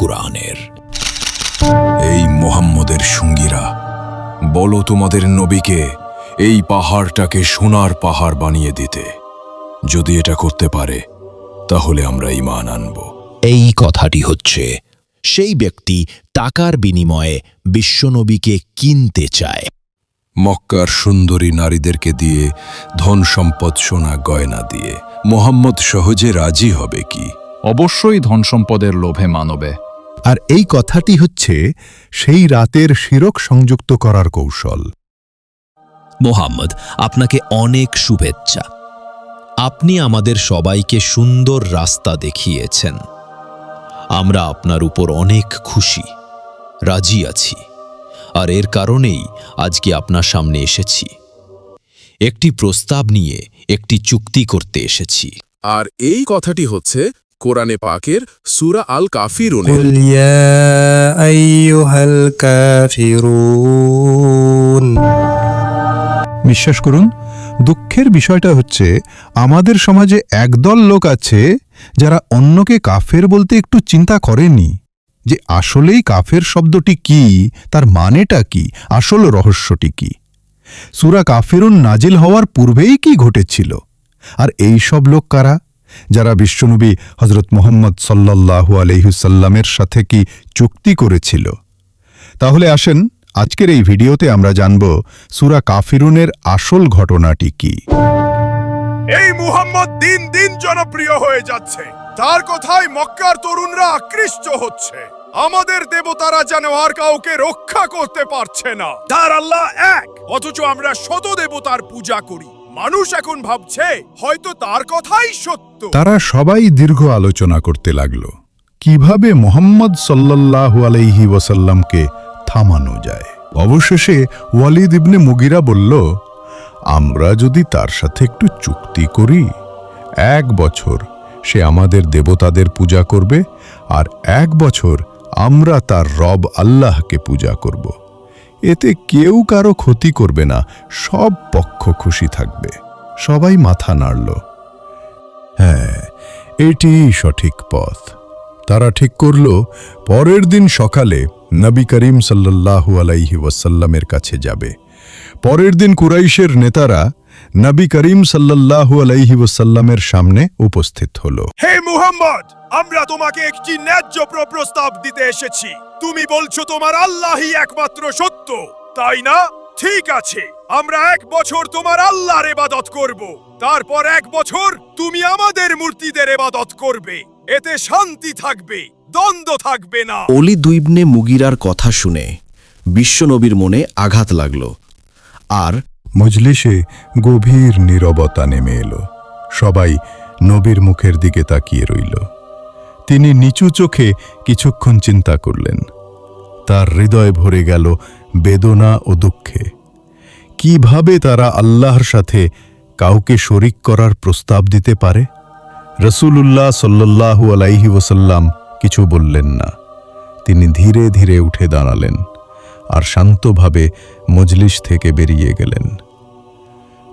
কুরআনের। এই মোহাম্মদের সঙ্গীরা বলো তোমাদের নবীকে এই পাহাড়টাকে সোনার পাহাড় বানিয়ে দিতে। যদি এটা করতে পারে তাহলে আমরা ইমান আনব। এই কথাটি হচ্ছে সেই ব্যক্তি টাকার বিনিময়ে বিশ্বনবীকে কিনতে চায়। মক্কার সুন্দরী নারীদেরকে দিয়ে ধন সম্পদ সোনা গয়না দিয়ে। মোহাম্মদ সহজে রাজি হবে কি? অবশ্যই ধন সম্পদের লোভে মানবে। আর এই কথাটি হচ্ছে সেই রাতের শিরক সংযুক্ত করার কৌশল। মোহাম্মদ আপনাকে অনেক শুভেচ্ছা। আপনি আমাদের সবাইকে সুন্দর রাস্তা দেখিয়েছেন। আমরা আপনার উপর অনেক খুশি রাজি আছি। আর এর কারণেই আজকে আপনার সামনে এসেছি। একটি প্রস্তাব নিয়ে একটি চুক্তি করতে এসেছি। আর এই কথাটি হচ্ছে কোরআনে পাকের সুরা আল কাফির বিশ্বাস করুন দুঃখের বিষয়টা হচ্ছে আমাদের সমাজে একদল লোক আছে যারা অন্যকে কাফের বলতে একটু চিন্তা করেনি যে আসলেই কাফের শব্দটি কি তার মানেটা কি আসল রহস্যটি কি। সুরা কাফেরুন নাজিল হওয়ার পূর্বেই কি ঘটেছিল? আর এই সব লোক কারা? যারা বিশ্বনবী হজরত মোহাম্মদ সাল্লাল্লাহু আলহিহুসাল্লামের সাথে কি চুক্তি করেছিল? তাহলে আসেন, আজকের এই ভিডিওতে আমরা জানব সুরা কাফিরুনের আসল ঘটনাটি কি। এই মুহাম্মদ দিন দিন জনপ্রিয় হয়ে যাচ্ছে। তার কথায় মক্কার তরুণরা আকৃষ্ট হচ্ছে। আমাদের দেবতারা যেন আর কাউকে রক্ষা করতে পারছে না। তার আল্লাহ এক, অথচ আমরা শত দেবতার পূজা করি। মানুষ এখন ভাবছে, হয়তো তার কথাই সত্য। তারা সবাই দীর্ঘ আলোচনা করতে লাগল। কীভাবে মোহাম্মদ সাল্লাল্লাহু আলাইহি ওয়াসাল্লামকে থামানো যায়? অবশেষে ওয়ালিদ ইবনে মুগিরা বলল, আমরা যদি তার সাথে একটু চুক্তি করি, এক বছর সে আমাদের দেবতাদের পূজা করবে, আর এক বছর আমরা তার রব আল্লাহকে পূজা করব। এতে কেউ কারও ক্ষতি করবে না, সব পক্ষ খুশি থাকবে। সবাই মাথা নাড়ল। হ্যাঁ এটিই সঠিক পথ। তারা ঠিক করল, পরের দিন সকালে নবী করিম সাল্লাল্লাহু আলাইহি ওয়াসাল্লামের কাছে যাবে। পরের দিন কুরাইশের নেতারা নবী করিম সাল্লাল্লাহু আলাইহি ওয়াসাল্লামের সামনে উপস্থিত হল। হে মুহাম্মদ আমরা তোমাকে একটি ন্যায্য প্র- প্রস্তাব দিতে এসেছি। তুমি বলছো তোমার আল্লাহই একমাত্র সত্য। তাই না? ঠিক আছে আমরা এক বছর তোমার আল্লাহর ইবাদত করব। তারপর এক বছর তুমি আমাদের মূর্তিদের এবাদত করবে। এতে শান্তি থাকবে দ্বন্দ্ব থাকবে না। অলি দুইবনে মুগিরার কথা শুনে বিশ্বনবীর মনে আঘাত লাগল। আর মজলিসে গভীর নীরবতা নেমে এলো। সবাই নবীর মুখের দিকে তাকিয়ে রইল। তিনি নিচু চোখে কিছুক্ষণ চিন্তা করলেন। তার হৃদয় ভরে গেল বেদনা ও দুঃখে। কীভাবে তারা আল্লাহর সাথে কাউকে শরিক করার প্রস্তাব দিতে পারে? রসূলুল্লাহ সাল্লাল্লাহু আলাইহি ওসাল্লাম কিছু বললেন না। তিনি ধীরে ধীরে উঠে দাঁড়ালেন। আর শান্তভাবে মজলিস থেকে বেরিয়ে গেলেন।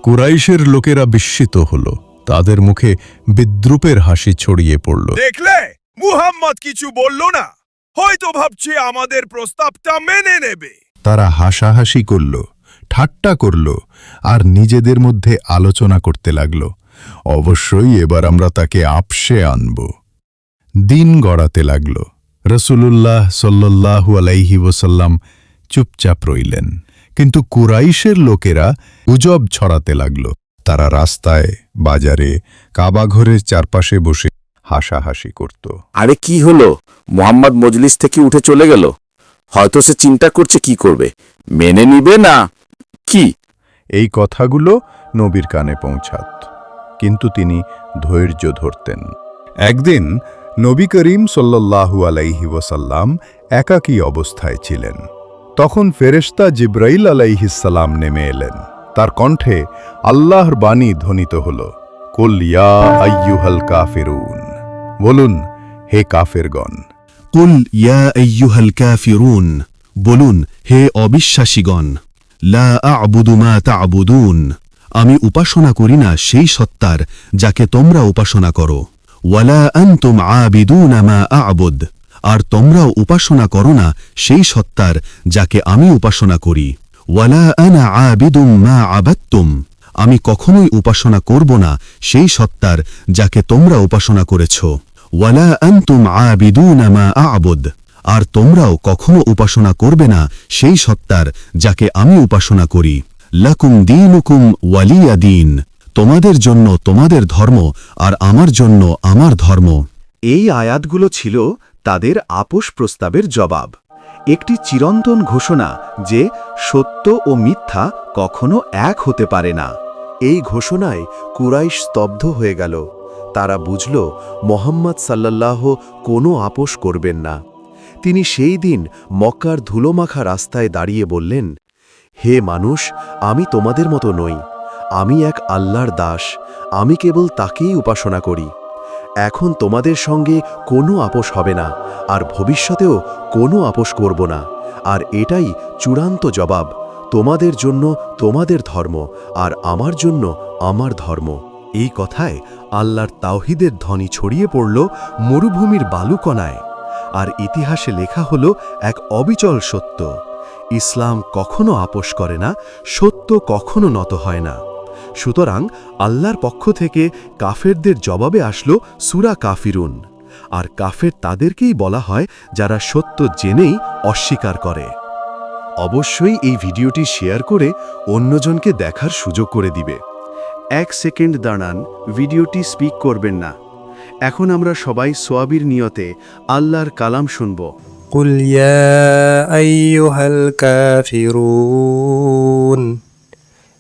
কুরাইশের লোকেরা বিস্মিত হল। তাদের মুখে বিদ্রুপের হাসি ছড়িয়ে পড়ল। দেখলে? মুহাম্মদ কিছু বলল না। হয়তো ভাবছে আমাদের প্রস্তাবটা মেনে নেবে। তারা হাসাহাসি করল ঠাট্টা করল আর নিজেদের মধ্যে আলোচনা করতে লাগল। অবশ্যই এবার আমরা তাকে আপসে আনব। দিন গড়াতে লাগল। রসুলুল্লাহ সাল্লাল্লাহু আলাইহি ওসাল্লাম চুপচাপ রইলেন। কিন্তু কুরাইশের লোকেরা গুজব ছড়াতে লাগল। তারা রাস্তায় বাজারে কাবাঘরের চারপাশে বসে হাসাহাসি করত। আরে কি হলো? মোহাম্মদ মজলিস থেকে উঠে চলে গেল? হয়তো সে চিন্তা করছে কি করবে। মেনে নিবে না? কি? এই কথাগুলো নবীর কানে পৌঁছাত। কিন্তু তিনি ধৈর্য ধরতেন। একদিন নবী করিম সাল্লাল্লাহু আলাইহি ওয়াসাল্লাম একাকী অবস্থায় ছিলেন। তখন ফেরেশতা জিব্রাইল আলাইহিসাল্লাম নেমে এলেন। তার কণ্ঠে আল্লাহর বাণী ধ্বনিত হল, কুল ইয়া আইয়ুহাল কাফিরুন। বলুন, হে কাফেরগণ। কুল ইয়া বলুন, হে অবিশ্বাসীগণ। লা আ'বুদু মা তা'বুদুন। আমি উপাসনা করি না সেই সত্তার, যাকে তোমরা উপাসনা করো। ওয়ালা আনতুম আবিদুনা মা আ'বুদ। আর তোমরাও উপাসনা করো না সেই সত্তার যাকে আমি উপাসনা করি। ওয়ালা আনা আবিদুম মা আবাত্তুম আমি কখনোই উপাসনা করব না সেই সত্তার যাকে তোমরা উপাসনা করেছ। ওয়ালা আনতুম আবিদুনা মা আবুদ। আর তোমরাও কখনো উপাসনা করবে না সেই সত্তার যাকে আমি উপাসনা করি। লাকুম দীনুকুম ওয়ালিয়া দিন। তোমাদের জন্য তোমাদের ধর্ম আর আমার জন্য আমার ধর্ম। এই আয়াতগুলো ছিল তাদের আপোষ প্রস্তাবের জবাব। একটি চিরন্তন ঘোষণা যে সত্য ও মিথ্যা কখনো এক হতে পারে না। এই ঘোষণায় কুরাইশ স্তব্ধ হয়ে গেল। তারা বুঝল, মোহাম্মদ সাল্লাল্লাহ কোনো আপোষ করবেন না। তিনি সেই দিন মক্কার ধুলোমাখা রাস্তায় দাঁড়িয়ে বললেন, হে মানুষ, আমি তোমাদের মতো নই। আমি এক আল্লাহর দাস। আমি কেবল তাকেই উপাসনা করি। এখন তোমাদের সঙ্গে কোনো আপোষ হবে না, আর ভবিষ্যতেও কোনো আপোষ করব না। আর এটাই চূড়ান্ত জবাব, তোমাদের জন্য তোমাদের ধর্ম, আর আমার জন্য আমার ধর্ম। এই কথায় আল্লাহর তাওহিদের ধ্বনি ছড়িয়ে পড়ল মরুভূমির বালুকণায়, আর ইতিহাসে লেখা হল এক অবিচল সত্য। ইসলাম কখনো আপোষ করে না, সত্য কখনো নত হয় না। সুতরাং আল্লাহর পক্ষ থেকে কাফেরদের জবাবে আসলো সুরা কাফিরুন আর কাফের তাদেরকেই বলা হয় যারা সত্য জেনেই অস্বীকার করে অবশ্যই এই ভিডিওটি শেয়ার করে অন্যজনকে দেখার সুযোগ করে দিবে এক সেকেন্ড দাঁড়ান ভিডিওটি স্পিক করবেন না এখন আমরা সবাই সোয়াবির নিয়তে আল্লাহর কালাম শুনব قل يا أيها الكافرون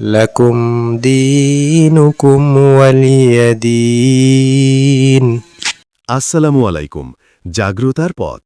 لكم دينكم ولي دين আসসালামু আলাইকুম জাগ্রতার পথ